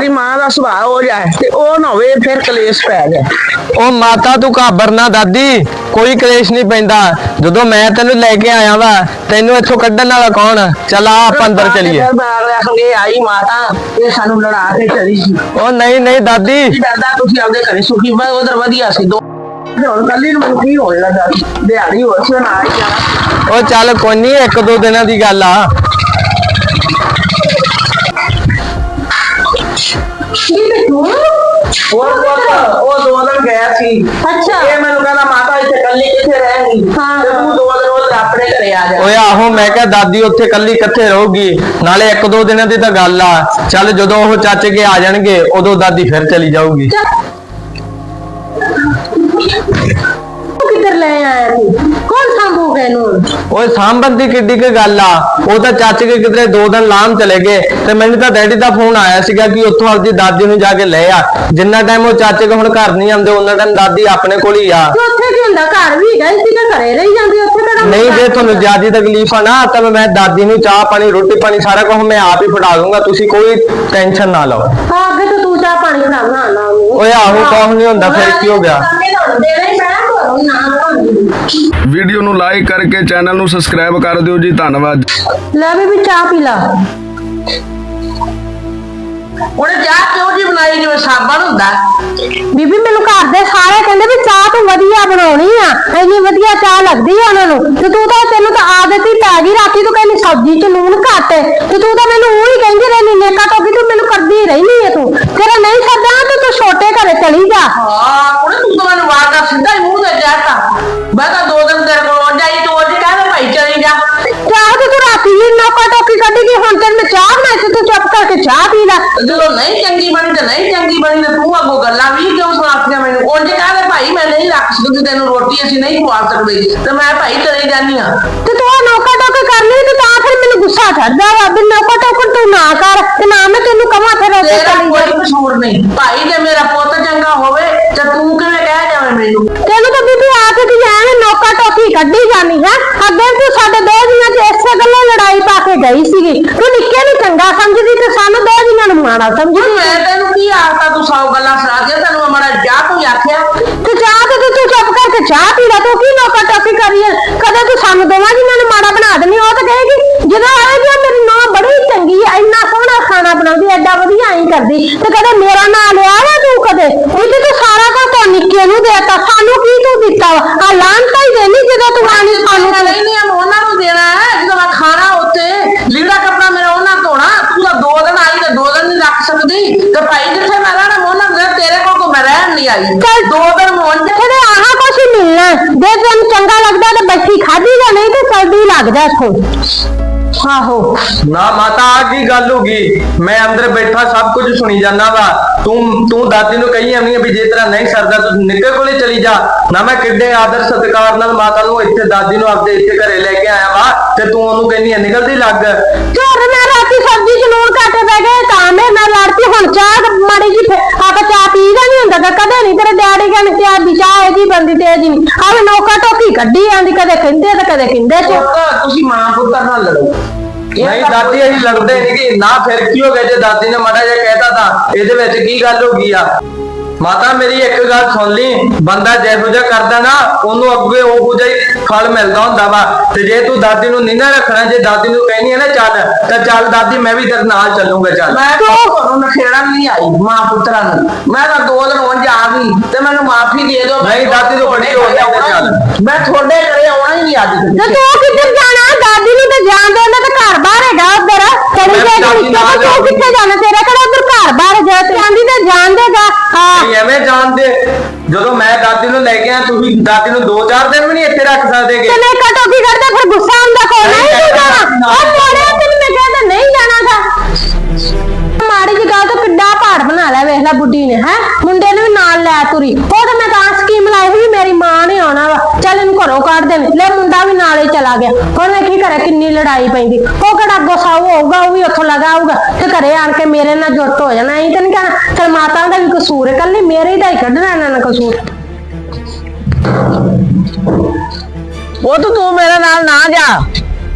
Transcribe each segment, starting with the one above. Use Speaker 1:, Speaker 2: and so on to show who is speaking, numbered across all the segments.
Speaker 1: ਤੇਰੀ ਮਾਂ ਦਾ ਸੁਭਾਅ ਹੋ ਜਾਏ ਤੇ ਉਹ ਨਾ ਹੋਵੇ ਫਿਰ ਕਲੇਸ਼ ਪੈ ਜਾਏ।
Speaker 2: ਉਹ ਮਾਤਾ ਤੂੰ ਘਾਬਰ ਨਾ ਦਾਦੀ ਕੋਈ ਕਲੇਸ਼ ਨਹੀਂ ਪੈਂਦਾ। ਜਦੋਂ ਮੈਂ ਤੈਨੂੰ ਲੈ ਕੇ ਆਇਆ ਵਾ ਤੈਨੂੰ ਇੱਥੋਂ ਕੱਢਣ ਵਾਲਾ ਕੌਣ ਚਲ ਆ ਆਪਾਂ ਅੰਦਰ ਚਲੀਏ।
Speaker 1: ਫਿਰ ਬਾਗ ਰੱਖਾਂਗੇ ਆਈ ਮਾਤਾ ਇਹ ਸਾਨੂੰ ਲੜਾ ਕੇ ਚਲੀ ਸੀ
Speaker 2: ਉਹ ਨਹੀਂ ਨਹੀਂ ਦਾਦੀ।
Speaker 1: ਦਾਦਾ ਤੁਸੀਂ ਆਪਦੇ ਘਰੇ ਸੁਖੀ ਬਾ ਉਧਰ ਵਧੀਆ ਸੀ। ਦੋ ਹੁਣ ਕੱਲੀ ਨੂੰ ਮੈਨੂੰ ਕੀ ਦਿਹਾੜੀ ਹੋਰ ਸੀ ਨਾ ਜਾਣਾ।
Speaker 2: ਉਹ ਚੱਲ ਕੋਈ ਨਹੀਂ ਇੱਕ ਦੋ ਦਿਨਾਂ ਦੀ ਗੱਲ ਆ।
Speaker 1: ਉਹ ਪੁੱਤ, ਉਹ ਦੋ ਦਿਨ ਗਿਆ ਸੀ।
Speaker 3: ਅੱਛਾ।
Speaker 1: ਇਹ ਮੈਨੂੰ ਕਹਿੰਦਾ ਮਾਤਾ ਇੱਥੇ ਕੱਲੀ ਕਿੱਥੇ ਰਹੇਂਗੀ?
Speaker 3: ਹਾਂ।
Speaker 1: ਤੇ ਤੂੰ ਦੋ ਦਿਨ ਉਧਰ ਆਪਣੇ ਘਰੇ ਆ ਜਾ।
Speaker 2: ਓਏ ਆਹੋ ਮੈਂ ਕਿਹਾ ਦਾਦੀ ਉੱਥੇ ਕੱਲੀ ਕਿੱਥੇ ਰਹੂਗੀ? ਨਾਲੇ ਇੱਕ ਦੋ ਦਿਨਾਂ ਦੀ ਤਾਂ ਗੱਲ ਆ। ਚੱਲ ਜਦੋਂ ਉਹ ਚਾਚੇ ਕੇ ਆ ਜਾਣਗੇ ਉਦੋਂ ਦਾਦੀ ਫਿਰ ਚਲੀ ਜਾਊਗੀ।
Speaker 3: ਲੈ ਆਇਆ ਤੂੰ ਕੌਣ ਸੰਭੂਗਾ ਇਹਨੂੰ
Speaker 2: ਓਏ ਸਾਂਭਣ ਦੀ ਕਿੱਡੀ ਕੁ ਗੱਲ ਆ। ਉਹ ਤਾਂ ਚਾਚੇ ਕੇ ਕਿਧਰੇ ਦੋ ਦਿਨ ਲਾਮ ਚਲੇ ਗਏ ਤੇ ਮੈਨੂੰ ਤਾਂ ਡੈਡੀ ਦਾ ਫੋਨ ਆਇਆ ਸੀਗਾ ਕਿ ਉੱਥੋਂ ਆਪਦੀ ਦਾਦੀ ਨੂੰ ਜਾ ਕੇ ਲੈ ਆ। ਜਿੰਨਾ ਟਾਈਮ ਉਹ ਚਾਚੇ ਕੇ ਹੁਣ ਘਰ ਨਹੀਂ ਆਉਂਦੇ ਉਹਨਾਂ ਟਾਈਮ ਦਾਦੀ ਆਪਣੇ ਕੋਲ ਹੀ ਆ।
Speaker 3: ਤੇ ਉੱਥੇ ਕੀ ਹੁੰਦਾ? ਘਰ ਵੀ ਗਈ ਸੀ ਤੇ ਘਰੇ ਰਹੀ ਜਾਂਦੀ ਉੱਥੇ ਕਿਹੜਾ
Speaker 2: ਨਹੀਂ ਜੇ ਤੁਹਾਨੂੰ ਜ਼ਿਆਦਾ ਤਕਲੀਫ ਆ ਨਾ ਤਾਂ ਮੈਂ ਦਾਦੀ ਨੂੰ ਚਾਹ ਪਾਣੀ ਰੋਟੀ ਪਾਣੀ ਸਾਰਾ ਕੁਝ ਮੈਂ ਆਪ ਹੀ ਫੜਾ ਦੂੰਗਾ ਤੁਸੀਂ ਕੋਈ ਟੈਨਸ਼ਨ ਨਾ ਲਓ।
Speaker 3: ਹਾਂ ਅੱਗੇ ਤਾਂ ਤੂੰ ਚਾਹ ਪਾਣੀ ਨਾ ਉਹਨੂੰ।
Speaker 2: ਓਏ ਆਹੋ ਕੁਛ ਨਹੀਂ ਹੁੰਦਾ ਫਿਰ ਕੀ ਹੋ ਗਿਆ?
Speaker 3: ਦੇਣਾ ਹੀ ਪੈਣਾ ਘਰੋਂ ਨਾ।
Speaker 4: ਵੀਡੀਓ ਨੂੰ ਲਾਈਕ ਕਰਕੇ ਚੈਨਲ ਨੂੰ ਸਬਸਕ੍ਰਾਈਬ ਕਰ ਦਿਓ ਜੀ ਧੰਨਵਾਦ।
Speaker 3: ਲੈ ਬੀਬੀ ਚਾਹ ਪੀ ਲਾ।
Speaker 1: ਉਹਨੇ ਚਾਹ ਕਿਉਂ ਜੀ ਬਣਾਈ ਜਿਵੇਂ ਸਾਬਣ ਹੁੰਦਾ।
Speaker 3: ਬੀਬੀ ਮੈਨੂੰ ਘਰ ਦੇ ਸਾਰੇ ਕਹਿੰਦੇ ਵੀ ਚਾਹ ਤੂੰ ਵਧੀਆ ਬਣਾਉਣੀ ਆ। ਇੰਨੀ ਵਧੀਆ ਚਾਹ ਲੱਗਦੀ ਆ ਉਹਨਾਂ ਨੂੰ। ਤੇ ਤੂੰ ਤਾਂ ਤੈਨੂੰ ਤਾਂ ਆਦਤ ਹੀ ਪੈ ਗਈ ਰਾਤੀ ਤੂੰ ਕਹਿੰਦੀ ਸਬਜ਼ੀ ਚ ਲੂਣ ਘੱਟ ਹੈ। ਤੇ ਤੂੰ ਤਾਂ ਮੈਨੂੰ ਉਹ ਹੀ ਕਹਿੰਦੀ ਰਹਿਨੀ ਨੇਕਾ ਟੋਕੀ ਤੂੰ ਮੈਨੂੰ ਕਰਦੀ ਰਹਿਨੀ ਹੈ ਤੂੰ। ਤੇਰਾ ਨਹੀਂ ਸਰਦਾ ਤੇ ਤੂੰ ਛੋਟੇ ਘਰੇ ਚਲੀ ਜਾ।
Speaker 1: ਹਾਂ ਉਹਨੇ ਤੂੰ ਤਾਂ ਮੈਨੂੰ ਵਾਰਦਾ ਸਿੱਧਾ ਹੀ ਮੈਂ ਤਾਂ ਦੋ ਦਿਨ ਤੇਰੇ ਕੋਲ ਆ ਜਾਈ ਤੂੰ ਅੱਜ ਕਹਿੰਦਾ ਭਾਈ ਚਲੀ ਜਾ।
Speaker 3: ਚਾਹ ਤੇ ਤੂੰ ਰਾਤੀ ਵੀ ਨੋਕਾ ਟੋਕੀ ਕੱਢੀ ਗਈ ਹੁਣ ਤੈਨੂੰ ਮੈਂ ਚਾਹ ਬਣਾਈ ਤੇ ਤੂੰ ਚੁੱਪ ਕਰਕੇ ਚਾਹ ਪੀ ਲੈ।
Speaker 1: ਤੇ ਜਦੋਂ ਨਹੀਂ ਚੰਗੀ ਬਣੀ ਤੇ ਨਹੀਂ ਚੰਗੀ ਬਣੀ ਤੇ ਤੂੰ ਅੱਗੋਂ ਗੱਲਾਂ ਵੀ ਕਿਉਂ ਸੁਣਾਤੀਆਂ ਮੈਨੂੰ? ਉਂਝ ਕਹਿੰਦੇ ਭਾਈ ਮੈਂ ਨਹੀਂ ਰੱਖ ਸਕਦੀ ਤੈਨੂੰ ਰੋਟੀ ਅਸੀਂ ਨਹੀਂ ਖਵਾ ਸਕਦੇ। ਤੇ ਮੈਂ ਭਾਈ ਚਲੀ ਜਾਨੀ ਆ
Speaker 3: ਤੇ ਤੂੰ ਉਹ ਨੋਕਾ ਟੋਕੀ ਕਰ ਲਈ ਤੇ ਤਾਂ ਫਿਰ ਮੈਨੂੰ ਗੁੱਸਾ ਚੜਦਾ ਵਾ ਵੀ ਨੋਕਾ ਟੋਕੀ ਤੂੰ ਨਾ ਕਰ ਤੇ ਨਾ ਮੈਂ ਤੈਨੂੰ ਕਹਾਂ ਫਿਰ ਉੱਥੇ
Speaker 1: ਤੇਰਾ
Speaker 3: ਚਲੀ ਜਾ
Speaker 1: ਕੋਈ ਕਸੂਰ ਨਹੀਂ। ਭਾਈ ਜੇ ਮੇਰਾ ਪੁੱਤ ਚੰਗਾ ਹੋਵੇ ਤੇ ਤੂੰ ਕਿਵੇਂ ਕਹਿ ਜਾਵੇਂ ਮੈਨੂੰ?
Speaker 3: ਤੈਨੂੰ ਤਾਂ ਬੀਬੀ ਆ ਕੇ ਐਵੇਂ ਨੋਕਾ ਟੋਕੀ ਕੱਢੀ ਜਾਨੀ ਹੈ। ਅੱਗੇ ਤੂੰ ਸਾਡੇ ਦੋ ਜੀਆਂ 'ਚ ਇਸੇ ਗੱਲੋਂ ਲੜਾਈ ਪਾ ਕੇ ਗਈ ਸੀਗੀ। ਤੂੰ ਨਿੱਕੇ ਨੂੰ ਚੰਗਾ ਸਮਝਦੀ ਤੇ ਸਾਨੂੰ ਦੋ ਜੀਆਂ ਨੂੰ ਮਾੜਾ ਸਮਝਦੀ।
Speaker 1: ਮੈਂ ਤੈਨੂੰ ਕੀ ਆਖਤਾ ਤੂੰ ਸੌ ਗੱਲਾਂ ਸੁਣਾ ਕੇ ਤੈਨੂੰ ਮੈਂ ਮਾੜਾ ਜਾ ਕੋਈ ਆਖਿਆ।
Speaker 3: ਤੇ ਚਾਹ ਤੇ ਤੂੰ ਚੁੱਪ ਕਰਕੇ ਚਾਹ ਪੀ ਲੈ ਤੂੰ ਕੀ ਨੋਕਾ ਟੋਕੀ ਕਰੀ ਹੈ? ਕਦੇ ਤੂੰ ਸਾਨੂੰ ਦੋਵਾਂ ਜੀਆਂ ਨੂੰ ਮਾੜਾ ਬਣਾ ਦੇਣੀ ਉਹ ਤਾਂ ਕਹੇਗੀ ਜਦੋਂ ਆਏਗੀ ਮੇਰੀ ਮਾਂ ਬੜੀ ਚੰਗੀ ਹੈ ਇੰਨਾ ਸੋਹਣਾ ਖਾਣਾ ਬਣਾਉਂਦੀ ਐਡਾ ਵਧੀਆ ਐਂ ਕਰਦੀ ਤੇ ਕਦੇ ਮੇਰਾ ਨਾਂ ਲਿਆ ਨਾ ਤੂੰ ਕਦੇ ਉਹਦੇ ਤੂੰ ਸਾਰਾ ਕੁਝ ਤਾਂ ਨਿੱਕੇ ਨੂੰ ਦੇਤਾ ਸਾਨੂੰ ਕੀ ਤੂੰ ਦਿੱਤਾ ਆ ਲਾਂਤਾ ਹੀ ਦੇਣੀ ਜਦੋਂ ਤੂੰ ਆਣੀ ਸਾਨੂੰ
Speaker 1: ਖਾਣਾ ਨਹੀਂ ਨਹੀਂ ਉਹਨਾਂ ਨੂੰ ਦੇਣਾ ਹੈ। ਜਦੋਂ ਮੈਂ ਖਾਣਾ ਉੱਤੇ ਲੀੜਾ ਕੱਪੜਾ ਮੇਰਾ ਉਹਨਾਂ ਧੋਣਾ ਤੂੰ ਤਾਂ ਦੋ ਦਿਨ ਆਈ ਤੇ ਦੋ ਦਿਨ ਨਹੀਂ ਰੱਖ ਸਕਦੀ। ਤੇ ਭਾਈ ਜਿੱਥੇ ਮੈਂ ਰਹਿਣਾ ਮੈਂ ਉਹਨਾਂ ਦੇ ਤੇਰੇ ਕੋਲ ਕੋ ਮੈਂ ਰਹਿਣ ਨਹੀਂ ਆਈ।
Speaker 3: ਚੱਲ
Speaker 1: ਦੋ ਦਿਨ ਮੋਨ
Speaker 3: ਤੇਰੇ ਆਹ ਕੁਛ ਹੀ ਮਿਲਣਾ। ਹੈ। ਜੇ ਤੈਨੂੰ ਚੰਗਾ ਲੱਗਦਾ ਤੇ ਬੱਚੀ ਖਾਧੀ ਜਾਂ ਨਹੀਂ ਤੇ ਚਲਦੀ ਲੱਗ ਜਾ ਇੱਥੋਂ। ਆਹੋ।
Speaker 2: ਨਾ ਮਾਤਾ ਆ ਕੀ ਗੱਲ ਹੋ ਗਈ? ਮੈਂ ਅੰਦਰ ਬੈਠਾ ਸਭ ਕੁਝ ਸੁਣੀ ਜਾਂਦਾ ਵਾ। ਤੂੰ ਤੂੰ ਦਾਦੀ ਨੂੰ ਕਹੀ ਆਵੀਂ ਵੀ ਜੇ ਤੇਰਾ ਨਹੀਂ ਸਰਦਾ ਤੂੰ ਨਿੱਕੇ ਕੋਲੇ ਚਲੀ ਜਾ। ਨਾ ਮੈਂ ਕਿੱਡੇ ਆਦਰ ਸਤਿਕਾਰ ਨਾਲ ਮਾਤਾ ਨੂੰ ਇੱਥੇ ਦਾਦੀ ਨੂੰ ਆਪਦੇ ਇੱਥੇ ਘਰੇ ਲੈ ਕੇ ਆਇਆ ਵਾ ਤੇ ਤੂੰ ਉਹਨੂੰ ਕਹਿੰਦੀ ਆ ਨਿਕਲਦੀ ਲੱਗ।
Speaker 3: ਘਰ ਮੈਂ ਰਾਤੀ ਸਬਜ਼ੀ ਚ ਲੂਣ ਘੱਟ ਪੈ ਗਏ ਤਾਂ ਮੈਂ ਲੜਤੀ ਹੁਣ ਚਾਹ ਮਾੜੀ ਜੀ ਆਪਾਂ ਚਾਹ ਪੀਦਾ ਨਹੀਂ ਹੁੰਦਾ ਗਾ, ਕਦੇ ਨਹੀਂ ਤੇਰੇ ਚਾਹ ਦੀ ਚਾਹ ਇਹਦੀ ਬੰਦੀ ਤੇ ਜੀ। ਆਹ ਨੌਕਾ ਟੋਕੀ ਕੱਢੀ ਆਂਦੀ ਕਦੇ ਕਹਿੰਦੇ ਤੇ ਕਦੇ ਕਹਿੰਦੇ ਚ
Speaker 1: ਪੁੱਤ ਤੁਸੀਂ ਮਾਂ ਪੁੱਤਰ ਨਾਲ ਲੜੋ।
Speaker 2: ਨਹੀਂ
Speaker 1: ਤਾਂ
Speaker 2: ਦਾਦੀ ਅਸੀਂ ਲੜਦੇ ਨਹੀਂ ਕਿ ਨਾ ਫਿਰ ਕੀ ਹੋ ਗਿਆ ਜੇ ਦਾਦੀ ਨੇ ਮਾੜਾ ਜਿਹਾ ਕਹਿਤਾ ਤਾਂ? ਇਹਦੇ ਵਿੱਚ ਕੀ ਗੱਲ ਹੋ ਗਈ ਆ? ਮਾਤਾ ਮੇਰੀ ਇੱਕ ਗੱਲ ਸੁਣ ਲਈ। ਬੰਦਾ ਜਿਹੋ ਜਿਹਾ ਕਰਦਾ ਨਾ ਉਹਨੂੰ ਅੱਗੇ ਉਹੋ ਜਿਹਾ ਹੀ ਫਲ ਮਿਲਦਾ ਹੁੰਦਾ ਵਾ ਤੇ ਜੇ ਤੂੰ ਦਾਦੀ ਨੂੰ ਨਹੀਂ ਨਾ ਰੱਖਣਾ ਜੇ ਦਾਦੀ ਨੂੰ ਕਹਿਨੀ ਹੈ ਨਾ ਚੱਲ ਤਾਂ ਚੱਲ ਦਾਦੀ ਮੈਂ ਵੀ ਤੇਰੇ ਨਾਲ ਚੱਲੂਗਾ ਚੱਲ।
Speaker 1: ਮੈਂ ਤੁਹਾਨੂੰ ਨਖੇੜਨ ਨਹੀਂ ਆਈ ਮਾਂ ਪੁੱਤਰਾਂ ਨੂੰ। ਮੈਂ ਤਾਂ ਦੋ ਦਿਨ ਉਂਝ ਆ ਗਈ ਤੇ ਮੈਨੂੰ ਮਾਫੀ ਦੇ ਦਿਓ
Speaker 2: ਨਹੀਂ, ਦਾਦੀ ਤੋਂ ਵੱਡੀ ਹੋ ਗਿਆ ਚੱਲ।
Speaker 1: ਮੈਂ ਤੁਹਾਡੇ ਘਰੇ ਆਉਣਾ ਹੀ ਨਹੀਂ ਅੱਜ
Speaker 3: ਤੇ ਤੂੰ ਕਿੱਧਰ ਜਾਣਾ? ਦਾਦੀ ਨੂੰ ਤੇ ਜਾਣ ਦੇ ਉਹਦਾ ਤਾਂ ਘਰ ਬਾਹਰ ਹੈਗਾ ਉਧਰ। ਚਲੀ
Speaker 2: ਮੈਂ
Speaker 3: ਜਾ ਤੂੰ। ਕਿੱਥੇ ਜਾਣਾ? ਤੇਰਾ ਕਿਹੜਾ ਉਧਰ ਘਰ ਬਾਹਰ ਜਾ ਤੇ ਆਂਦੀ ਤੇ ਜਾਣ ਦੇਗਾ ਹਾਂ।
Speaker 2: ਨਹੀਂ ਐਵੇਂ ਜਾਣਦੇ। ਜਦੋਂ ਮੈਂ ਦਾਦੀ ਨੂੰ ਲੈ ਕੇ ਆਇਆ ਤੁਸੀਂ ਦਾਦੀ ਨੂੰ 2-4 ਦਿਨ ਵੀ ਨਹੀਂ ਇੱਥੇ ਰੱਖ ਸਕਦੇਗੇ।
Speaker 3: ਤੇ ਮੈਂ ਕਟੋ ਕੀ ਕਰਦਾ? ਫਿਰ ਗੁੱਸਾ ਆਉਂਦਾ ਕੋ ਨਹੀਂ ਤੂੰ ਜਾਣਾ। ਉਹ ਮੋੜਿਆ ਤੈਨੂੰ ਮੈਂ ਕਹਿੰਦਾ ਨਹੀਂ ਜਾਣਾਗਾ। ਮਾੜੀ ਜੀ ਗੱਲ ਤੋਂ ਕਿੱਡਾ ਪਹਾੜ ਬਣਾ ਲਿਆ ਵੇਖ ਲੈ ਬੁੱਢੀ ਨੇ ਹੈ। ਮੁੰਡੇ ਨੂੰ ਵੀ ਨਾਲ ਲੈ ਤੁਰੀ। ਉਹ ਤਾਂ ਮੈਂ ਤਾਂ ਸਕੀਮ ਲਾਈ ਵੀ ਮੇਰੀ ਮਾਂ ਨੇ ਆਉਣਾ ਵਾ। ਚੱਲ ਇਹਨੂੰ ਘਰੋਂ ਕੱਢ ਦੇ ਲੈ ਨਾਲੇ ਚਲਾ ਗਿਆ। ਹੁਣ ਮੈਂ ਕੀ ਕਰਾਂ? ਕਿੰਨੀ ਲੜਾਈ ਪੈਂਦੀ। ਉਹ ਕਿਹੜਾ ਗੁੱਸਾ ਹੋਊਗਾ ਉਹ ਵੀ ਉੱਥੋਂ ਲਗਾਊਗਾ ਤੇ ਘਰੇ ਆਣ ਕੇ ਮੇਰੇ ਨਾਲ ਜੁੱਟ ਹੋ ਜਾਣਾ। ਇਹ ਤਾਂ ਨਹੀਂ ਕਹਿਣਾ ਚਲ ਮਾਤਾ ਦਾ ਵੀ ਕਸੂਰ ਹੈ ਕੱਲੀ ਮੇਰੇ ਦਾ ਹੀ ਕੱਢਣਾ ਇਹਨਾਂ ਨੇ ਕਸੂਰ।
Speaker 1: ਉਹ ਤੂੰ ਮੇਰੇ ਨਾਲ ਨਾ ਜਾ।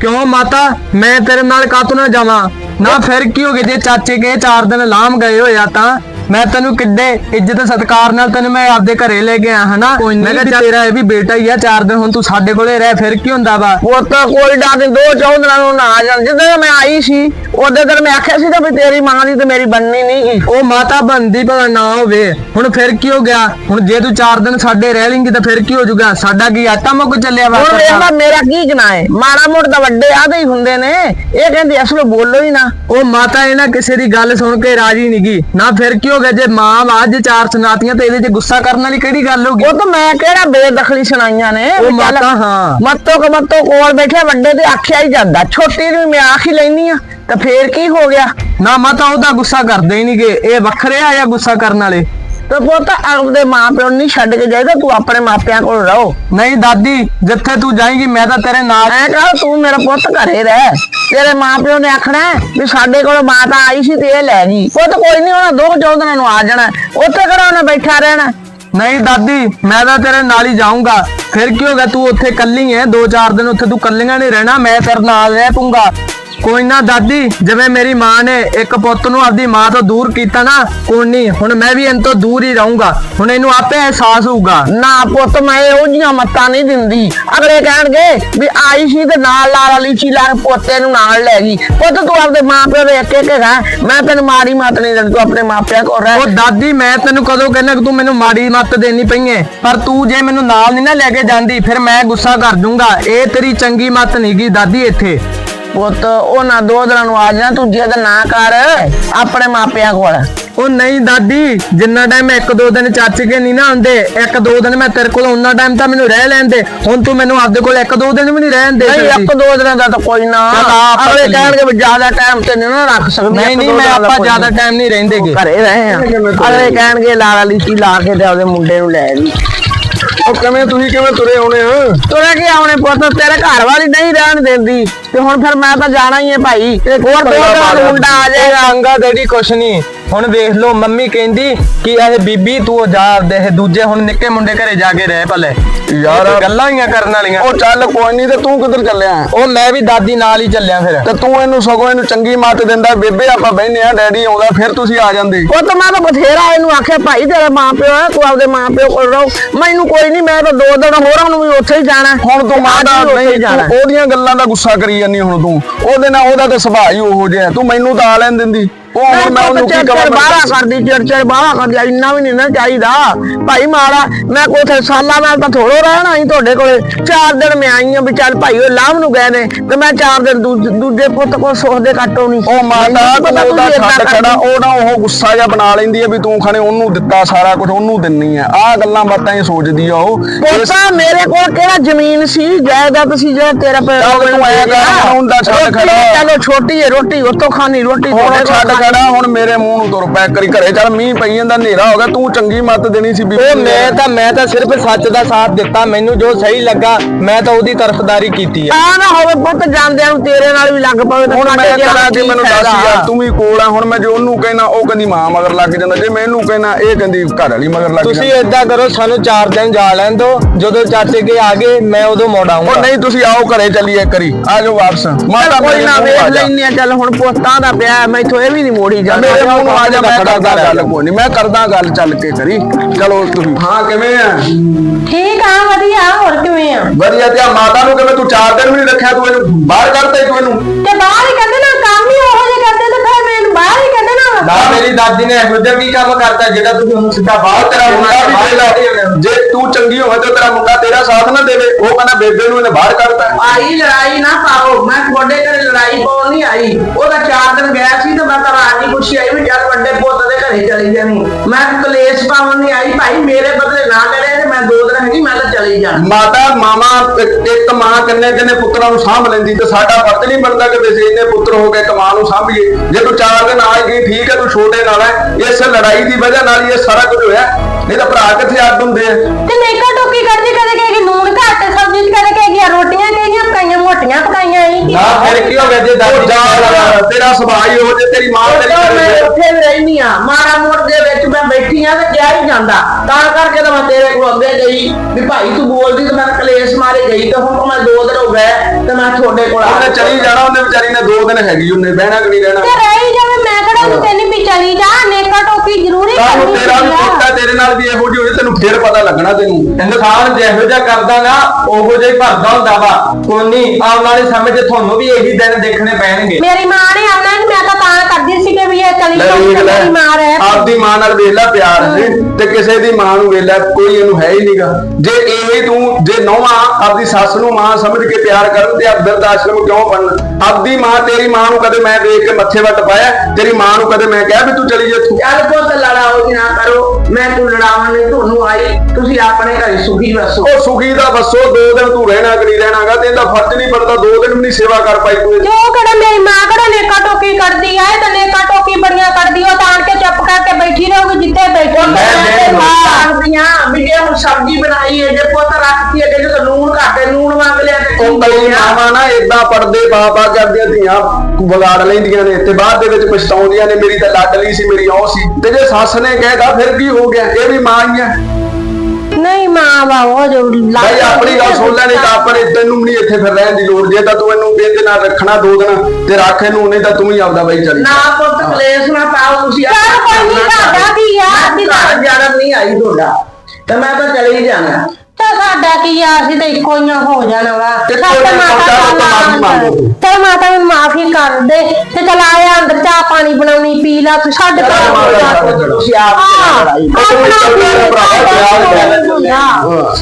Speaker 2: ਕਿਉਂ ਮਾਤਾ? ਮੈਂ ਤੇਰੇ ਨਾਲ ਕਾਤੋਂ ਨਾ ਜਾਵਾਂ? ਨਾ ਫਿਰ ਕੀ ਹੋ ਗਿਆ? ਜੇ ਚਾਚੇ ਕੇ ਚਾਰ ਦਿਨ ਲਾਮ ਗਏ ਹੋਇਆ ਤਾਂ? ਮੈਂ ਤੈਨੂੰ ਕਿੱਡੇ ਇੱਜ਼ਤ ਸਤਿਕਾਰ ਨਾਲ ਤੈਨੂੰ ਮੈਂ ਆਪਦੇ ਘਰੇ ਲੈ ਕੇ ਆਇਆ ਹਨਾ? ਮੈਂ ਕਿਹਾ ਤੇਰਾ ਇਹ ਵੀ ਬੇਟਾ ਹੀ ਆ ਚਾਰ ਦਿਨ ਹੁਣ ਤੂੰ ਸਾਡੇ ਕੋਲੇ ਰਹਿ ਫਿਰ ਕੀ ਹੁੰਦਾ ਵਾ?
Speaker 1: ਉਹ ਤਾਂ ਕੋਈ ਡਾਂ ਦੇ ਦੋ ਚੌਧਰਾਂ ਨੂੰ ਨਾ ਆ ਜਾਣ ਜਦੋਂ ਮੈਂ ਆਈ ਸੀ। ਉਹਦੇ ਦਿਨ ਮੈਂ ਆਖਿਆ ਸੀ ਤਾਂ ਵੀ ਤੇਰੀ ਮਾਂ ਦੀ ਤੇ ਮੇਰੀ ਬਣਨੀ ਨਹੀਂ
Speaker 2: ਉਹ ਮਾਤਾ ਬੰਦੀ ਭਲਾ ਨਾ ਹੋਵੇ। ਹੁਣ ਫਿਰ ਕੀ ਹੋ ਗਿਆ? ਹੁਣ ਜੇ ਤੂੰ ਚਾਰ ਦਿਨ ਸਾਡੇ ਰਹਿ ਲੇਂਗੀ ਤਾਂ ਫਿਰ ਕੀ ਹੋ ਜਾਊਗਾ? ਸਾਡਾ ਕੀ ਆਟਾ ਮੁੱਕ ਚੱਲਿਆ ਵਾ?
Speaker 1: ਹੁਣ ਵੇਖ ਲੈ ਮੇਰਾ ਕੀ ਗਨਾ ਹੈ? ਮਾੜਾ ਮੋੜ ਤਾਂ ਵੱਡੇ ਆਦੇ ਹੀ ਹੁੰਦੇ ਨੇ। ਇਹ ਕਹਿੰਦੀ ਅਸਲ ਬੋਲੋ ਹੀ ਨਾ।
Speaker 2: ਉਹ ਮਾਤਾ ਇਹ ਨਾ ਕਿਸੇ ਦੀ ਗੱਲ ਸੁਣ ਕੇ ਰਾਜੀ ਨਹੀਂਗੀ ਨਾ ਫਿਰ ਕੀ ਹੋ ਗਿਆ? ਜੇ ਮਾਂ ਵਾ ਜੇ ਚਾਰ ਸੁਣਾਤੀਆਂ ਤੇ ਇਹਦੇ 'ਚ ਗੁੱਸਾ ਕਰਨ ਵਾਲੀ ਕਿਹੜੀ ਗੱਲ ਹੋਗੀ
Speaker 1: ਉਹ ਤਾਂ ਮੈਂ ਕਿਹੜਾ ਬੇਦਖਲੀ ਸੁਣਾਈਆਂ ਨੇ?
Speaker 2: ਉਹ ਮਾਤਾ ਹਾਂ।
Speaker 1: ਮੱਤੋ ਕ ਮੱਤੋ ਕੋਲ ਬੈਠੇ ਵੱਡੇ ਤੇ ਆਖਿਆ ਹੀ ਜਾਂਦਾ। ਛੋਟੀ ਨੂੰ ਮੈਂ ਆਖ ਹੀ ਲੈਣੀ ਆ ਤਾਂ ਫੇਰ ਕੀ ਹੋ ਗਿਆ?
Speaker 2: ਨਾ ਮਾਤਾ ਉਹਦਾ ਗੁੱਸਾ ਕਰਦੇ ਹੀ ਨਹੀਂਗੇ ਇਹ ਵੱਖਰੇ ਆ ਜਾਂ ਗੁੱਸਾ ਕਰਨ ਵਾਲੇ?
Speaker 1: ਤੇ ਪੁੱਤ ਆਪਦੇ ਮਾਂ ਪਿਓ ਨੂੰ ਨਹੀਂ ਛੱਡ ਕੇ ਜਾਈਦਾ ਤੂੰ ਆਪਣੇ ਮਾਪਿਆਂ ਕੋਲ ਰਹੋ।
Speaker 2: ਨਹੀਂ ਦਾਦੀ ਜਿੱਥੇ ਤੂੰ ਜਾਏਂਗੀ ਮੈਂ ਤਾਂ ਤੇਰੇ ਨਾਲ
Speaker 1: ਐ ਕਹ ਤੂੰ ਮੇਰਾ ਪੁੱਤ ਘਰੇ ਰਹਿ। ਤੇਰੇ ਮਾਪਿਓ ਨੇ ਆਖਣਾ ਹੈ ਵੀ ਸਾਡੇ ਕੋਲ ਮਾਤਾ ਆਈ ਸੀ ਤੇ ਇਹ ਲੈ ਗਈ। ਪੁੱਤ ਕੋਈ ਨਹੀਂ ਉਹਨਾਂ ਦੋ ਚੌਧਰਾਂ ਨੂੰ ਆ ਜਾਣਾ ਉੱਥੇ ਕਿਹੜਾ ਉਹਨੇ ਬੈਠਾ ਰਹਿਣਾ?
Speaker 2: ਨਹੀਂ ਦਾਦੀ ਮੈਂ ਤਾਂ ਤੇਰੇ ਨਾਲ ਹੀ ਜਾਊਂਗਾ। ਫਿਰ ਕੀ ਹੋ ਗਿਆ? ਤੂੰ ਉੱਥੇ ਕੱਲੀ ਐ ਦੋ ਚਾਰ ਦਿਨ ਉੱਥੇ ਤੂੰ ਕੱਲੀਆਂ ਨਹੀਂ ਰਹਿਣਾ ਮੈਂ ਤੇਰੇ ਨਾਲ ਰਹਿ ਪੂੰਗਾ ਕੋਈ ਨਾ ਦਾਦੀ ਜਿਵੇਂ ਮੇਰੀ ਮਾਂ ਨੇ ਇੱਕ ਪੁੱਤ ਨੂੰ ਆਪਦੀ ਮਾਂ ਤੋਂ ਦੂਰ ਕੀਤਾ ਨਾ ਕੋਈ ਨਹੀਂ ਹੁਣ ਮੈਂ ਵੀ ਇਹਨਾਂ ਤੋਂ ਦੂਰ ਹੀ ਰਹੂੰਗਾ। ਹੁਣ ਇਹਨੂੰ ਆਪੇ ਅਹਿਸਾਸ ਹੋਊਗਾ।
Speaker 1: ਨਾ ਪੁੱਤ ਮੈਂ ਇਹੋ ਜੀਆਂ ਮੱਤਾਂ ਨਹੀਂ ਦਿੰਦੀ। ਅਗਲੇ ਕਹਿਣਗੇ ਵੀ ਆਈ ਸੀ ਤੇ ਨਾਲ ਲਾਲਾ ਲੀਚੀ ਲਾ ਕੇ ਪੋਤੇ ਨੂੰ ਨਾਲ ਲੈ ਗਈ। ਪੁੱਤ ਤੂੰ ਆਪਦੇ ਮਾਪਿਓ ਦੇ ਇੱਕ ਇੱਕ ਹੈਗਾ ਮੈਂ ਤੈਨੂੰ ਮਾਰੀ ਮੱਤ ਨਹੀਂ ਦਿੰਦੀ ਤੂੰ ਆਪਣੇ ਮਾਪਿਆਂ ਕੋਲ ਰਹਿ।
Speaker 2: ਉਹ ਦਾਦੀ ਮੈਂ ਤੈਨੂੰ ਕਦੋਂ ਕਹਿੰਦਾ ਕਿ ਤੂੰ ਮੈਨੂੰ ਮਾੜੀ ਮੱਤ ਦੇਣੀ ਪਈ ਏ? ਪਰ ਤੂੰ ਜੇ ਮੈਨੂੰ ਨਾਲ ਨਹੀਂ ਨਾ ਲੈ ਕੇ ਜਾਂਦੀ ਫਿਰ ਮੈਂ ਗੁੱਸਾ ਕਰ ਦੂੰਗਾ ਇਹ ਤੇਰੀ ਚੰਗੀ ਮੱਤ ਨਹੀਂਗੀ ਦਾਦੀ ਇੱਥੇ।
Speaker 1: ਪੁੱਤ ਉਹਨਾਂ ਦੋ ਦਿਨਾਂ ਨੂੰ ਆ ਜਾਣਾ ਤੂੰ ਜਿੱਦ ਨਾ ਕਰ ਆਪਣੇ ਮਾਪਿਆਂ ਕੋਲ।
Speaker 2: ਉਹ ਨਹੀਂ ਦਾਦੀ ਜਿੰਨਾ ਟਾਈਮ ਇੱਕ ਦੋ ਦਿਨ ਚੱਚ ਕੇ ਨਹੀਂ ਨਾ ਆਉਂਦੇ ਇੱਕ ਦੋ ਦਿਨ ਮੈਂ ਤੇਰੇ ਕੋਲ ਉਹਨਾਂ ਟਾਈਮ ਤਾਂ ਮੈਨੂੰ ਰਹਿ ਲੈਂਦੇ ਹੁਣ ਤੂੰ ਮੈਨੂੰ ਆਪਦੇ ਕੋਲ ਇੱਕ ਦੋ ਦਿਨ ਵੀ ਨਹੀਂ ਰਹਿਣ ਦੇ
Speaker 1: ਨਹੀਂ। ਇੱਕ ਦੋ ਦਿਨਾਂ ਦਾ ਤਾਂ ਕੋਈ ਨਾ। ਅਗਲੇ। ਕਹਿਣਗੇ ਵੀ ਜ਼ਿਆਦਾ ਟਾਈਮ ਤੇ ਨਹੀਂ ਨਾ ਰੱਖ ਸਕਦੇ
Speaker 2: ਨਹੀਂ ਨਹੀਂ
Speaker 1: ਦੋ
Speaker 2: ਮੈਂ
Speaker 1: ਦਾ
Speaker 2: ਆਪਾਂ ਜ਼ਿਆਦਾ। ਟਾਈਮ ਨਹੀਂ ਰਹਿੰਦੇਗੇ।
Speaker 1: ਘਰੇ ਰਹੇ ਆ। ਅਗਲੇ ਕਹਿਣਗੇ ਲਾਲਾ ਲੀਚੀ ਲਾ ਕੇ ਤੇ ਉਹਦੇ ਮੁੰਡੇ ਨੂੰ ਲੈ ਗਈ
Speaker 4: ਉਹ ਕਿਵੇਂ ਤੁਸੀਂ ਕਿਵੇਂ ਤੁਰੇ ਆਉਣੇ ਆ?
Speaker 1: ਤੁਰੇ ਕੀ ਆਉਣੇ ਪੁੱਤ? ਤੇਰੇ ਘਰ ਵਾਲੀ ਨਹੀਂ ਰਹਿਣ ਦਿੰਦੀ। ਤੇ ਹੁਣ ਫਿਰ ਮੈਂ ਤਾਂ ਜਾਣਾ ਹੀ ਹੈ ਭਾਈ। ਤੇ ਹੋਰ ਦੋ ਦਿਨਾਂ ਮੁੰਡਾ ਆ ਜਾਏਗਾ।
Speaker 2: ਅੰਗਾ ਡੈਡੀ ਕੁਛ ਨਹੀਂ ਹੁਣ ਵੇਖ ਲਓ ਮੰਮੀ ਕਹਿੰਦੀ ਕਿ ਇਹ ਬੀਬੀ ਤੂੰ ਜਾ ਆਪਦੇ ਇਹ ਦੂਜੇ ਹੁਣ ਨਿੱਕੇ ਮੁੰਡੇ ਘਰੇ ਜਾ ਕੇ ਰਹਿ ਭਲੇ।
Speaker 4: ਯਾਰ,
Speaker 2: ਤਾਂ ਗੱਲਾਂ ਹੀ ਆ ਕਰਨ ਵਾਲੀਆਂ।
Speaker 4: ਉਹ ਚੱਲ ਕੋਈ ਨਹੀਂ ਤੇ ਤੂੰ ਕਿੱਧਰ ਚੱਲਿਆ?
Speaker 2: ਉਹ ਮੈਂ ਵੀ ਦਾਦੀ ਨਾਲ ਹੀ ਚੱਲਿਆ ਫਿਰ।
Speaker 4: ਤੇ ਤੂੰ ਇਹਨੂੰ ਸਗੋਂ ਇਹਨੂੰ ਚੰਗੀ ਮੱਤ ਦਿੰਦਾ ਬੇਬੇ ਆਪਾਂ ਬਹਿਨੇ ਆ ਡੈਡੀ ਆਉਂਦਾ ਫਿਰ ਤੁਸੀਂ ਆ ਜਾਂਦੇ।
Speaker 1: ਪੁੱਤ ਮੈਂ ਤਾਂ ਬਥੇਰਾ ਇਹਨੂੰ ਆਖਿਆ ਭਾਈ ਤੇਰੇ ਮਾਂ ਪਿਓ ਹੈ ਤੂੰ ਆਪਦੇ ਮਾਂ ਪਿਓ ਕੋਲ ਰਹੋ। ਮੈਨੂੰ ਕੋਈ ਨਹੀਂ ਮੈਂ ਤਾਂ ਦੋ ਦਿਨ ਹੋਰਾਂ ਨੂੰ ਵੀ ਉੱਥੇ ਹੀ ਜਾਣਾ।
Speaker 4: ਹੁਣ ਤੂੰ ਮਾਂ ਦਾ ਨਹੀਂ
Speaker 1: ਜਾਣਾ।
Speaker 4: ਤੂੰ ਉਹਦੀਆਂ ਗੱਲਾਂ ਦਾ ਗੁੱਸਾ ਕਰੀ ਜਾਂਦੀ ਹੁਣ ਤੂੰ। ਉਹਦੇ ਨਾਲ ਉਹਦਾ ਤੇ ਸੁਭਾਅ ਹੀ ਉਹੋ ਜਿਹਾ ਤੂੰ ਮੈਨੂੰ ਤਾਂ ਆ ਲੈਣ ਦਿੰਦੀ। ਉਹ ਹੁਣ ਮੈਂ ਉਹਨੂੰ ਕੀ
Speaker 1: ਬਾਹਲਾ ਕਰਦੀ ਚਿੜਚਿੜ ਬਾਹਲਾ ਕਰਦੀ ਇੰਨਾ ਵੀ ਨਹੀਂ ਨਾ ਚਾਹੀਦਾ। ਭਾਈ ਮਾੜਾ ਮੈਂ ਕੋਈ ਉੱਥੇ ਸਾਲਾਂ ਨਾਲ ਤਾਂ ਥੋੜੋ ਰਹਿਣਾ ਹੀ ਤੁਹਾਡੇ ਕੋਲੇ। ਚਾਰ ਦਿਨ ਮੈਂ ਆਈ ਆ ਵੀ ਚੱਲ ਭਾਈ ਉਹ ਲਾਭ ਨੂੰ ਗਏ ਨੇ ਤੇ ਮੈਂ ਚਾਰ ਦਿਨ ਦੂਜ- ਦੂਜੇ ਪੁੱਤ ਕੋਲ ਸੋਚਦੇ ਕੱਟੋ ਨਹੀਂ
Speaker 4: ਉਹ ਮਾਤਾ
Speaker 1: ਮੈਨੂੰ
Speaker 4: ਤੂੰ
Speaker 1: ਪਤਾ
Speaker 4: ਉਹਦਾ
Speaker 1: ਤੁਸੀਂ ਏਦਾਂ
Speaker 4: ਛੱਡ
Speaker 1: ਕਰਦੀ।
Speaker 4: ਖੜਾ ਉਹ ਨਾ ਉਹ ਗੁੱਸਾ ਜਿਹਾ ਬਣਾ ਲੈਂਦੀ ਹੈ ਵੀ ਤੂੰ ਖਾਣੇ ਉਹਨੂੰ ਦਿੱਤਾ ਸਾਰਾ ਕੁਝ ਉਹਨੂੰ ਦਿੰਨੀ ਆ। ਆਹ ਗੱਲਾਂ ਬਾਤਾਂ ਹੀ ਸੋਚਦੀ ਆ ਉਹ।
Speaker 1: ਪੁੱਤਾ ਮੇਰੇ ਕੋਲ ਕਿਹੜਾ ਜ਼ਮੀਨ ਸੀ? ਜਾਇਦਾਦ ਸੀ ਜਿਹੜਾ ਤੇਰਾ ਪਿਓ
Speaker 4: ਚੱਲ ਤੂੰ ਐਂ ਕਰ, ਹੁਣ ਦਾ ਛੱਡ
Speaker 1: ਰੋਟੀ
Speaker 4: ਖੜਾ।
Speaker 1: ਚਲੋ ਛੋਟੀ ਹੈ ਰੋਟੀ ਉੱਥੋਂ ਖਾਣੀ ਰੋਟੀ
Speaker 4: ਛੱਡ ਖੜਾ ਹੁਣ ਮੇਰੇ ਮੂੰਹ ਨੂੰ ਤੁਰ ਪੈ ਕਰੀ ਘਰੇ ਚੱਲ ਮੀਂਹ ਪਈ ਜਾਂਦਾ ਹਨੇਰਾ ਹੋ ਗਿਆ ਤੂੰ ਚੰਗੀ ਮੱਤ ਦੇਣੀ ਸੀ ਬੀਬੀ
Speaker 2: ਉਹ
Speaker 4: ਨੂੰ।
Speaker 2: ਮੈਂ ਤਾਂ ਮੈਂ ਤਾਂ ਸਿਰਫ ਸੱਚ ਦਾ ਸਾਥ ਦਿੱਤਾ ਮੈਨੂੰ ਜੋ ਸਹੀ ਲੱਗਾ ਮੈਂ ਤਾਂ ਉਹਦੀ ਤਰਫਦਾਰੀ ਕੀਤੀ ਆ
Speaker 1: ਆ ਨਾ ਹੋਵੇ ਪੁੱਤ ਜਾਂਦਿਆਂ ਨੂੰ ਤੇਰੇ ਨਾਲ ਵੀ ਲੱਗ ਪਵੇ ਤਾਂ
Speaker 4: ਹੁਣ
Speaker 1: ਸਾਡੇ
Speaker 4: ਮੈਂ
Speaker 1: ਜਿਹੜਾ
Speaker 4: ਕਰਾਂ ਕਿ
Speaker 1: ਕੀ
Speaker 4: ਮੈਨੂੰ ਦੱਸ? ਯਾਰ ਤੂੰ ਵੀ ਕੋਲ ਆ ਹੁਣ ਮੈਂ ਜੇ ਉਹਨੂੰ ਕਹਿਣਾ ਉਹ ਕਹਿੰਦੀ ਮਾਂ ਮਗਰ ਲੱਗ ਜਾਂਦਾ ਜੇ ਮੈਨੂੰ ਕਹਿਣਾ ਇਹ ਕਹਿੰਦੀ ਘਰ ਵਾਲੀ ਮਗਰ ਲੱਗ
Speaker 2: ਤੁਸੀਂ
Speaker 4: ਜਾਂਦੀ
Speaker 2: ਏਦਾਂ ਕਰੋ ਸਾਨੂੰ 4 ਦਿਨ ਜਾ ਲੈਣ ਦਿਓ ਜਦੋਂ ਚਾਚੇ ਕੇ ਆ ਗਏ ਮੈਂ ਉਦੋਂ ਮੋੜ
Speaker 4: ਉਹ
Speaker 2: ਆਉਂਗਾ
Speaker 4: ਨਹੀਂ ਤੁਸੀਂ ਆਓ ਘਰੇ ਚੱਲੀਏ ਕਰੀ ਆ ਜਾਓ ਵਾਪਸ ਮਾਤਾ
Speaker 1: ਕੋਈ
Speaker 4: ਮੇਰੇ
Speaker 1: ਨਾ ਵੇਖ
Speaker 4: ਜਾ।
Speaker 1: ਲੈਨੇ ਆ ਚੱਲ ਹੁਣ ਪੁੱਤਾਂ ਦਾ ਪਿਆ ਮੈਥੋਂ ਇਹ ਵੀ ਨਹੀਂ ਮੋੜੀ ਜਾਂਦਾ
Speaker 4: ਮੇਰੇ ਮੂੰਹ ਨੂੰ ਆ ਜਾ ਮੈਂ ਕਰਦਾ
Speaker 2: ਕਰ
Speaker 4: ਗੱਲ ਕੋਈ ਨਹੀਂ ਮੈਂ ਕਰਦਾ ਗੱਲ ਚੱਲ ਕੇ ਕਰੀ। ਚਲੋ ਤੁਸੀਂ। ਹਾਂ ਕਿਵੇਂ ਆ?
Speaker 3: ਠੀਕ ਆ ਵਧੀਆ ਹੋਰ ਕਿਵੇਂ ਆ?
Speaker 4: ਵਧੀਆ ਤੇ ਆ ਮਾਤਾ ਨੂੰ ਕਿਵੇਂ ਤੂੰ 4 ਦਿਨ ਵੀ ਨਹੀਂ ਰੱਖਿਆ ਤੂੰ ਇਹਨੂੰ? ਬਾਹਰ ਕੱਢਤਾ ਤੂੰ ਇਹਨੂੰ?
Speaker 3: ਤੇ ਬਾਹਰ ਹੀ ਕੱਢਣਾ ਕੰਮ ਹੀ ਉਹੋ ਜਿਹੇ ਕਰਦੇ ਤੇ ਫਿਰ ਮੈਨੂੰ ਬਾਹਰ ਹੀ।
Speaker 2: ਨਾ ਮੇਰੀ ਦਾਦੀ ਨੇ ਇਹੋ ਜਿਹਾ ਕੀ ਕੰਮ ਕਰਤਾ ਜਿਹੜਾ ਤੁਸੀਂ ਉਹਨੂੰ ਸਿੱਧਾ ਬਾਹਰ
Speaker 4: ਤੇਰਾ ਮੁੰਡਾ ਵੀ ਤੇਰਾ ਜੇ ਤੂੰ ਚੰਗੀ ਹੋਵੇ ਤਾਂ ਤੇਰਾ ਮੁੰਡਾ ਤੇਰਾ ਸਾਥ ਨਾ ਦੇਵੇ। ਉਹ ਕਹਿੰਦਾ ਬੇਬੇ ਨੂੰ ਇਹਨੇ ਬਾਹਰ ਕੱਢਤਾ।
Speaker 5: ਆਈ ਲੜਾਈ ਨਾ ਪਾਓ ਮੈਂ ਤੁਹਾਡੇ ਘਰੇ ਲੜਾਈ ਪਾਉਣ ਨਹੀਂ ਆਈ। ਉਹਦਾ ਚਾਰ ਦਿਨ ਗਿਆ ਸੀ ਤੇ ਮੈਂ ਤਾਂ ਰਾਜੀ ਖੁਸ਼ੀ ਆਈ ਵੀ ਚੱਲ ਵੱਡੇ ਪੁੱਤ ਦੇ ਘਰੇ ਚਲੀ ਜਾਣੀ ਮੈਂ ਕਲੇਸ਼ ਪਾਉਣ ਨਹੀਂ ਆਈ। ਭਾਈ ਮੇਰੇ ਬਦਲੇ ਨਾ ਕਰੇ ਤੇ ਮੈਂ ਦੋ ਦਿਨ ਹੈਗੀ ਮੈਂ ਤਾਂ ਚਲੀ ਜਾਣਾ।
Speaker 4: ਮਾਤਾ ਮਾਮਾ ਇੱਕ ਮਾਂ ਕੰਨੇ ਕੰਨੇ ਪੁੱਤਰਾਂ ਨੂੰ ਸਾਂਭ ਲੈਂਦੀ ਤੇ ਸਾਡਾ ਫਰਜ਼ ਨਹੀਂ ਬਣਦਾ ਕਿ ਅਸੀਂ ਇੰਨੇ ਪੁੱਤਰ ਹੋ ਕੇ ਇੱਕ ਮਾਂ ਨੂੰ ਸਾਂਭੀਏ। ਜੇ ਤੂੰ ਚਾਰ ਦਿਨ ਆ ਗਈ ਠੀਕ ਹੈ ਤੂੰ ਛੋਟੇ ਨਾਲ ਹੈ ਇਸ ਲੜਾਈ ਦੀ ਵਜ੍ਹਾ ਨਾਲ ਹੀ ਇਹ ਸਾਰਾ ਕੁਝ ਹੋਇਆ। ਨਹੀਂ ਤਾਂ ਭਰਾ ਕਿੱਥੇ ਅੱਡ ਹੁੰਦੇ ਆ?
Speaker 3: ਤੇ ਨੇਕਾ ਟੋਕੀ ਕਰਦੀ ਕਦੇ ਕਹੇਗੀ ਨੂਨ ਘੱਟ ਸਬਜ਼ੀ ਚ ਕਦੇ ਕਹੇਗੀ ਰੋਟੀਆਂ ਕਹੇਗੀਆਂ ਪਕਾਈਆਂ ਮੋਟੀਆਂ ਪਕਾਈਆਂ
Speaker 2: ਨਾ ਫਿਰ ਕੀ ਹੋ ਗਿਆ ਜੇ ਦਾਦੀ
Speaker 4: ਜਾ ਤੇਰਾ ਸੁਭਾਅ ਹੀ ਹੋ ਜੇ ਤੇਰੀ ਮਾਂ ਤੇਰੀ
Speaker 5: ਉੱਥੇ ਵੀ ਰਹਿਨੀ ਆ। ਵਿੱਚ ਮੈਂ ਬੈਠੀ ਆ ਤੇ ਕਿਹਾ ਹੀ ਜਾਂਦਾ। ਤਾਂ ਕਰਕੇ ਤਾਂ ਮੈਂ ਤੇਰੇ ਕੋਲ ਅੱਗੇ ਗਈ ਵੀ ਭਾਈ ਤੂੰ ਬੋਲਦੀ ਤੇ ਮੈਂ ਕਲੇਸ਼ ਮਾਰੇ ਗਈ ਤੇ ਹੁਣ ਤਾਂ ਮੈਂ ਦੋ ਦਿਨ ਹੋ ਗਏ
Speaker 1: ਤੇ ਮੈਂ ਤੁਹਾਡੇ ਕੋਲ ਆ
Speaker 4: ਉਹਨੇ ਚਲੀ ਜਾਣਾ ਉਹਨੇ ਵਿਚਾਰੀ ਨੇ ਦੋ ਦਿਨ ਹੈਗੀ ਉਹਨੇ ਬਹਿਣਾ ਕਿ ਨਹੀਂ ਰਹਿਣਾ
Speaker 3: ਤੇ ਰਹੀ ਜਾਵੇ ਮੈਂ ਕਿਹੜਾ ਉਹਨੂੰ ਕਹਿੰਦੀ ਵੀ ਚਲੀ ਜਾ ਨੇਕਾ ਟੋਪੀ ਜ਼ਰੂਰੀ
Speaker 4: ਤੁਹਾਨੂੰ
Speaker 3: ਕਰਨੀ
Speaker 4: ਤੇਰਾ ਵੀ। ਪੁੱਤਾ ਤੇਰੇ ਨਾਲ ਵੀ ਇਹੋ ਜਿਹੀ ਹੋਈ ਤੈਨੂੰ ਫੇਰ ਪਤਾ ਲੱਗਣਾ ਤੈਨੂੰ।
Speaker 2: ਇਨਸਾਨ ਜਿਹੋ ਜਿਹਾ ਕਰਦਾ ਨਾ ਉਹੋ ਜਿਹਾ ਹੀ ਭਰਦਾ ਹੁੰਦਾ ਵਾ। ਕੋਈ ਨਹੀਂ ਆਉਣ ਵਾਲੇ ਸਮੇਂ 'ਚ ਤੁਹਾਨੂੰ ਵੀ ਇਹੀ ਦਿਨ ਦੇਖਣੇ ਪੈਣਗੇ।
Speaker 3: ਮੇਰੀ ਮਾਂ ਨੇ ਆਉਣਾ ਮੈਂ ਤਾਂ ਤਾਂ ਕਰਦੀ ਸੀ ਕਿ ਵੀ ਇਹ ਚਲੀ ਤੇ
Speaker 4: ਲੈ।
Speaker 3: ਮੇਰੀ ਮਾਂ ਰਹਿ।
Speaker 4: ਆਪਦੀ ਮਾਂ ਨਾਲ ਵੇਖ ਲੈ ਪਿਆਰ ਹੈ ਤੇ ਕਿਸੇ ਦੀ ਮਾਂ ਨੂੰ ਵੇਖ ਲੈ ਕੋਈ ਇਹਨੂੰ ਹੈ ਹੀ ਨਹੀਂਗਾ ਜੇ ਇਹ ਤੂੰ ਜੇ ਨੌਵਾਂ ਆਪਦੀ ਸੱਸ ਨੂੰ ਮਾਂ ਸਮਝ ਕੇ ਪਿਆਰ ਕਰਨ ਤੇ ਅਬਦਰਦ ਆਸ਼ਰਮ ਕਿਉਂ ਬਣਨ? ਆਪਦੀ ਮਾਂ ਤੇਰੀ ਮਾਂ ਨੂੰ ਕਦੇ ਮੈਂ ਦੇਖ ਕੇ ਮੱਥੇ ਵੱਟ ਪਾਇਆ ਤੇਰੀ ਮਾਂ ਨੂੰ ਕਦੇ ਮੈਂ ਕਿਹਾ ਵੀ ਤੂੰ ਚਲੀ ਜਾ ਇੱਥੋਂ?
Speaker 1: ਚੱਲ ਪੁੱਤ ਲੜਾਓ ਜੀ ਨਾ ਕਰੋ। ਮੈਂ ਕੋਈ ਲੜਾਵਾਂ ਨਹੀਂ ਤੁਹਾਨੂੰ ਆਈ। ਤੁਸੀਂ ਆਪਣੇ ਘਰੇ ਸੁਖੀ ਵਸੋ।
Speaker 4: ਉਹ ਸੁਖੀ ਦਾ ਬੱਸੋ ਦੋ ਦਿਨ ਤੂੰ ਰਹਿਣਾ ਕਿ ਨਹੀਂ ਰਹਿਣਾਗਾ? ਤੇ ਇਹਦਾ ਫਰਜ਼ ਨਹੀਂ ਪੜਦਾ ਦੋ ਦਿਨ ਵੀ ਨਹੀਂ ਸੇਵਾ ਕਰ ਪਾਈ ਤੂੰ।
Speaker 3: ਜੋ ਕਿਹੜਾ ਮੇਰੀ ਮਾਂ ਕਿਹੜਾ ਨੇਕਾ ਟੋਕੀ ਕਰਦੀ ਇਹ ਤਾਂ ਨੇਕਾ ਟੋਕੀ ਬੜੀਆਂ ਕਰਦੀ ਉਹ ਤਾਂ ਆਣ ਕੇ ਚੁੱਪ ਕਰਕੇ ਬੈਠੀ ਰਹੂਗੀ ਜਿੱਥੇ ਬੈਠੀ
Speaker 1: ਮੈਂ
Speaker 3: ਹੈ।
Speaker 1: ਤੇ ਜਾਣਦੀਆਂ ਵੀ ਜੇ ਹੁਣ ਸਬਜ਼ੀ ਬਣਾਈ ਹੈ ਜੇ ਪੁੱਤ ਰੱਖਤੀ ਹੈ ਜੇ ਤਾਂ ਲੂਣ ਘਾਟੇ ਲੂਣ ਮੰਗ ਲਿਆ ਤੇ ਕੀ
Speaker 4: ਉਹ ਕਈ
Speaker 1: ਬਣਿਆ?
Speaker 4: ਮਾਵਾਂ ਨਾ ਏਦਾਂ ਪੜਦੇ ਬਾਬਾ ਕਰਦੀਆਂ ਧੀਆਂ ਵਿਗਾੜ ਲੈਂਦੀਆਂ ਨੇ ਤੇ ਬਾਅਦ ਦੇ ਵਿੱਚ ਪਛਤਾਉਂਦੀਆਂ ਨੇ ਮੇਰੀ ਤਾਂ ਲਾਡਲੀ ਸੀ ਮੇਰੀ ਉਹ ਸੀ। ਤੇ ਜੇ ਸੱਸ ਨੇ ਕਹਿਦਾ ਫਿਰ ਕੀ ਹੋ ਗਿਆ? ਇਹ ਵੀ ਮਾਂ ਹੀ ਆ
Speaker 3: ਨਹੀਂ ਮਾਂ ਵਾ ਉਹ ਜੋ
Speaker 4: ਭਾਈ ਆਪਣੀ ਗੱਲ ਸੁਣ ਲੈਣੀ ਤਾਂ ਆਪਣੇ ਤੈਨੂੰ ਵੀ ਨਹੀਂ ਇੱਥੇ ਫਿਰ ਰਹਿਣ ਦੀ ਲੋੜ। ਜੇ ਤਾਂ ਤੂੰ ਇਹਨੂੰ ਦਿਨ ਦੇ ਨਾਲ ਰੱਖਣਾ ਦੋ ਦਿਨ ਤੇ ਰੱਖ ਇਹਨੂੰ ਨਹੀਂ ਤਾਂ ਤੂੰ ਹੀ ਆਪਦਾ ਬਾਈ ਚੱਲ
Speaker 1: ਨਾ ਪੁੱਤ ਕਲੇਸ਼ ਨਾ ਪਾਓ ਤੁਸੀਂ
Speaker 3: ਚੱਲ ਕੋਈ ਨੀ, ਤੁਹਾਡਾ ਕੀ ਆ?
Speaker 1: ਮੈਂ ਘਰ ਜਾਣਾ ਨਹੀਂ ਆਈ ਤੁਹਾਡਾ ਤੇ ਮੈਂ ਤਾਂ ਚਲੇ ਹੀ ਜਾਣਾ
Speaker 3: ਤੇ ਸਾਡਾ ਕੀ ਆ ਅਸੀਂ ਤਾਂ ਇੱਕੋ ਹੀ ਹੋ ਜਾਣਾ ਵਾ
Speaker 4: ਤੇ
Speaker 3: ਚੱਲ
Speaker 4: ਕੋਈ ਨੀ,
Speaker 3: ਮਾਤਾ
Speaker 4: ਚੱਲ ਮਾਫ਼ੀ ਮੰਗੋ।
Speaker 3: ਤੇ ਮਾਤਾ ਨੂੰ ਮਾਫੀ ਕਰ ਦੇ ਤੇ ਚਲ ਆਇਆ ਅੰਦਰ ਚਾਹ ਪਾਣੀ ਬਣਾਉਣੀ ਪੀ ਲਾ ਤੂੰ ਛੱਡ
Speaker 4: ਚੱਲ
Speaker 3: ਪਰਾਂ
Speaker 4: ਮਾਤਾ ਚੱਲ, ਚੱਲ।
Speaker 1: ਤੁਸੀਂ ਆਪ
Speaker 3: ਹਾਂ
Speaker 4: ਉਹ ਤੂੰ ਚੱਲ ਮੇਰਾ ਭਰਾ, ਪਿਆਰ ਕਰ ਲੈ।
Speaker 3: ਹੁੰਦਾ।
Speaker 4: ਹਾਂ।